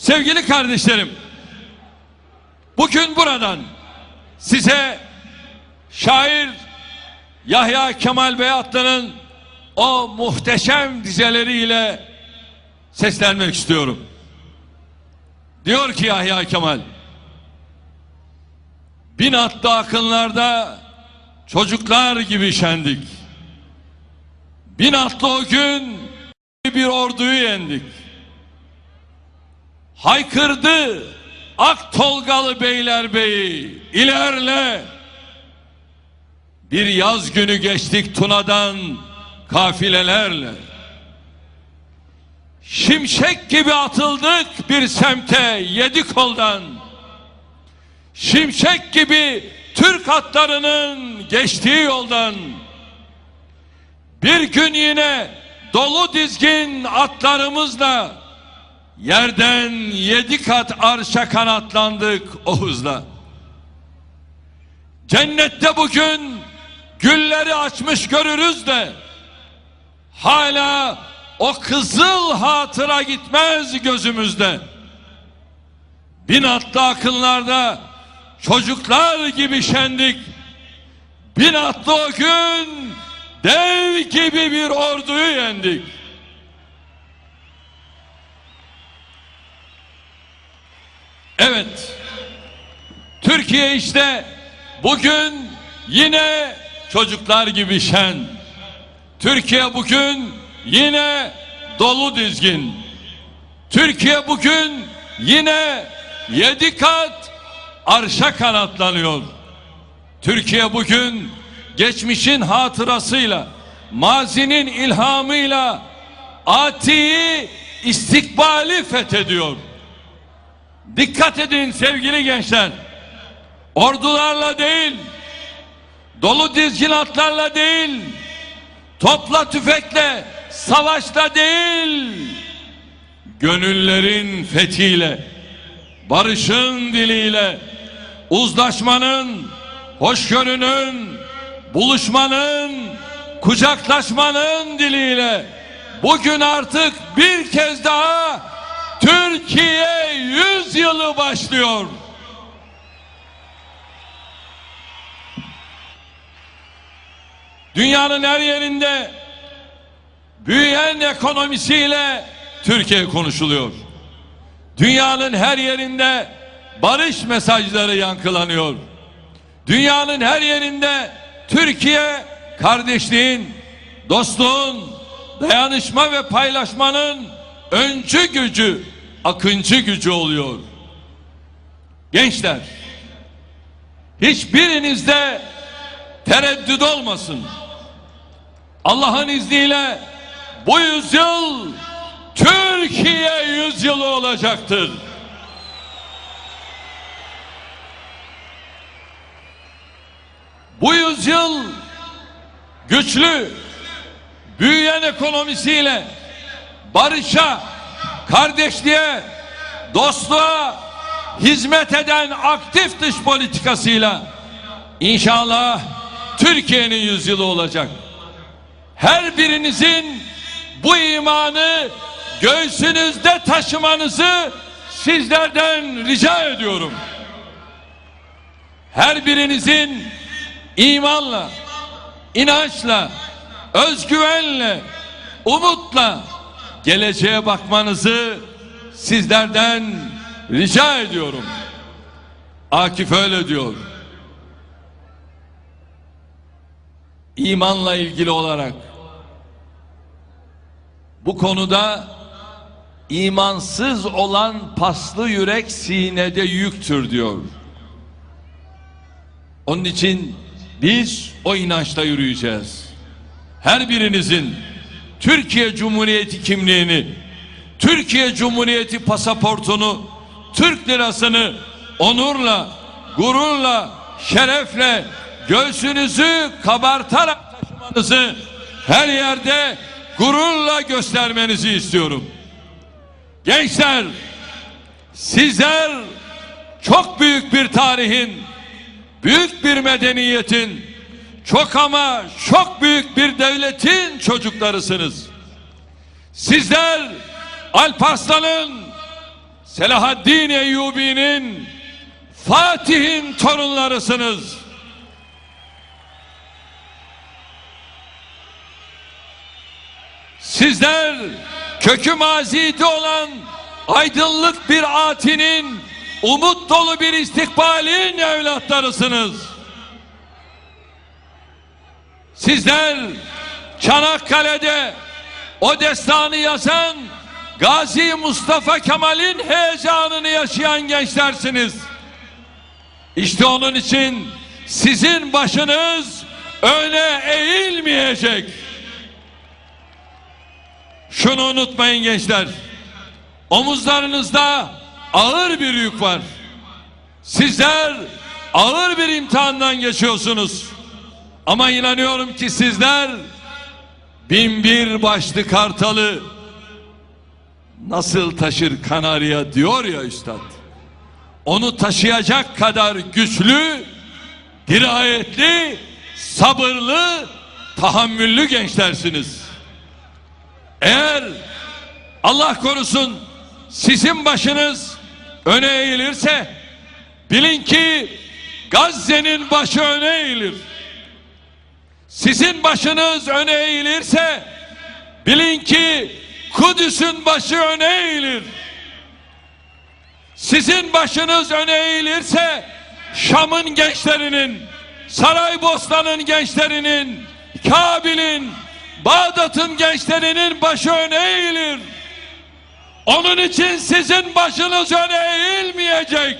Sevgili kardeşlerim, bugün buradan size şair Yahya Kemal Beyatlı'nın o muhteşem dizeleriyle seslenmek istiyorum. Diyor ki Yahya Kemal, bin atlı akınlarda çocuklar gibi şendik. Bin atlı o gün bir orduyu yendik. Haykırdı ak tolgalı beylerbeyi ilerle. Bir yaz günü geçtik Tuna'dan kafilelerle. Şimşek gibi atıldık bir semte yedi koldan. Şimşek gibi Türk atlarının geçtiği yoldan. Bir gün yine dolu dizgin atlarımızla yerden yedi kat arşa kanatlandık o hızla. Cennette bugün gülleri açmış görürüz de hala o kızıl hatıra gitmez gözümüzde. Bin atlı akınlarda çocuklar gibi şendik. Bin atlı o gün dev gibi bir orduyu yendik. Evet. Türkiye işte bugün yine çocuklar gibi şen. Türkiye bugün yine dolu dizgin. Türkiye bugün yine yedi kat arşa kanatlanıyor. Türkiye bugün geçmişin hatırasıyla, mazinin ilhamıyla atiyi istikbali fethediyor. Dikkat edin sevgili gençler. Ordularla değil, dolu dizgin atlarla değil, topla tüfekle, savaşla değil, gönüllerin fethiyle, barışın diliyle, uzlaşmanın, hoşgörünün, buluşmanın, kucaklaşmanın diliyle bugün artık bir kez daha Türkiye başlıyor. Dünyanın her yerinde büyüyen ekonomisiyle Türkiye konuşuluyor. Dünyanın her yerinde barış mesajları yankılanıyor. Dünyanın her yerinde Türkiye kardeşliğin, dostluğun, dayanışma ve paylaşmanın öncü gücü, akıncı gücü oluyor. Gençler, hiçbirinizde tereddüt olmasın. Allah'ın izniyle bu yüzyıl Türkiye yüzyılı olacaktır. Bu yüzyıl güçlü, büyüyen ekonomisiyle barışa, kardeşliğe, dostluğa hizmet eden aktif dış politikasıyla inşallah Türkiye'nin yüzyılı olacak. Her birinizin bu imanı göğsünüzde taşımanızı sizlerden rica ediyorum. Her birinizin imanla, inançla, özgüvenle, umutla geleceğe bakmanızı sizlerden rica ediyorum. Akif öyle diyor. İmanla ilgili olarak bu konuda imansız olan paslı yürek sinede yüktür diyor. Onun için biz o inançta yürüyeceğiz. Her birinizin Türkiye Cumhuriyeti kimliğini, Türkiye Cumhuriyeti pasaportunu, Türk lirasını onurla, gururla, şerefle göğsünüzü kabartarak taşımanızı her yerde gururla göstermenizi istiyorum. Gençler, sizler çok büyük bir tarihin, büyük bir medeniyetin, çok ama çok büyük bir devletin çocuklarısınız. Sizler Alparslan'ın, Selahaddin Eyyubi'nin Fatih'in torunlarısınız. Sizler kökü mazide olan aydınlık bir atinin umut dolu bir istikbalin evlatlarısınız. Sizler Çanakkale'de o destanı yazan Gazi Mustafa Kemal'in heyecanını yaşayan gençlersiniz. İşte onun için sizin başınız öne eğilmeyecek. Şunu unutmayın gençler. Omuzlarınızda ağır bir yük var. Sizler ağır bir imtihandan geçiyorsunuz. Ama inanıyorum ki sizler bin bir başlı kartalı nasıl taşır kanarya diyor ya üstad. Onu taşıyacak kadar güçlü, dirayetli, sabırlı, tahammüllü gençlersiniz. Eğer Allah korusun sizin başınız öne eğilirse bilin ki Gazze'nin başı öne eğilir. Sizin başınız öne eğilirse bilin ki Kudüs'ün başı öne eğilir. Sizin başınız öne eğilirse Şam'ın gençlerinin, Saraybosna'nın gençlerinin, Kabil'in, Bağdat'ın gençlerinin başı öne eğilir. Onun için sizin başınız öne eğilmeyecek.